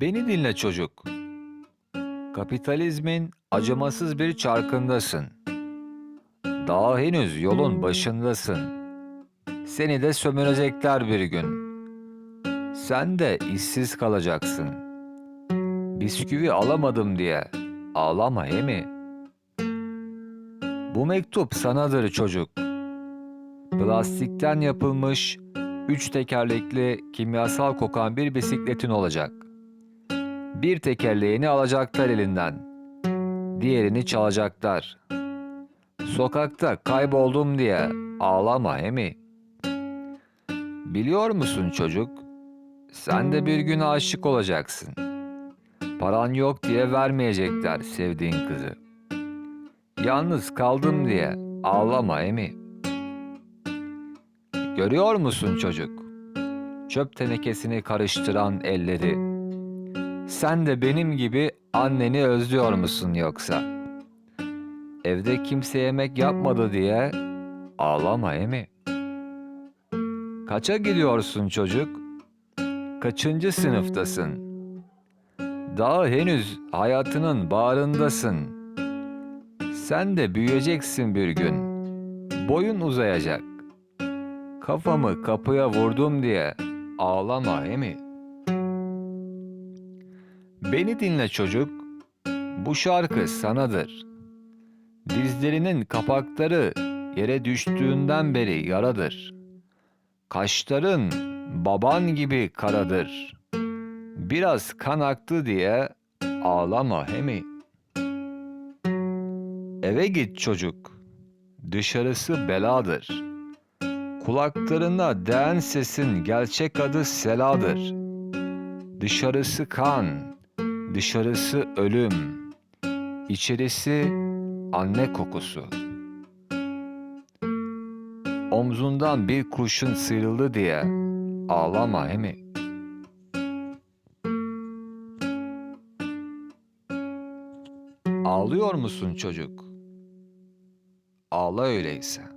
Beni dinle çocuk. Kapitalizmin acımasız bir çarkındasın. Daha henüz yolun başındasın. Seni de sömürecekler bir gün. Sen de işsiz kalacaksın. Bisküvi alamadım diye ağlama he mi? Bu mektup sanadır çocuk. Plastikten yapılmış üç tekerlekli kimyasal kokan bir bisikletin olacak. Bir tekerleğini alacaklar elinden. Diğerini çalacaklar. Sokakta kayboldum diye ağlama he mi? Biliyor musun çocuk? Sen de bir gün aşık olacaksın. Paran yok diye vermeyecekler sevdiğin kızı. Yalnız kaldım diye ağlama emi. Görüyor musun çocuk? Çöp tenekesini karıştıran elleri. Sen de benim gibi anneni özlüyor musun yoksa? Evde kimse yemek yapmadı diye ağlama emi. Kaça gidiyorsun çocuk? Kaçıncı sınıftasın? Daha henüz hayatının bağrındasın. Sen de büyüyeceksin bir gün. Boyun uzayacak. Kafamı kapıya vurdum diye ağlama emi. Beni dinle çocuk. Bu şarkı sanadır. Dizlerinin kapakları yere düştüğünden beri yaradır. Kaşların baban gibi karadır. Biraz kan aktı diye ağlama hemi. Eve git çocuk. Dışarısı beladır. Kulaklarına değen sesin gerçek adı seladır. Dışarısı kan, dışarısı ölüm. İçerisi anne kokusu. Omzundan bir kurşun sıyrıldı diye ağlama hemi. Ağlıyor musun çocuk? Ağla öyleyse.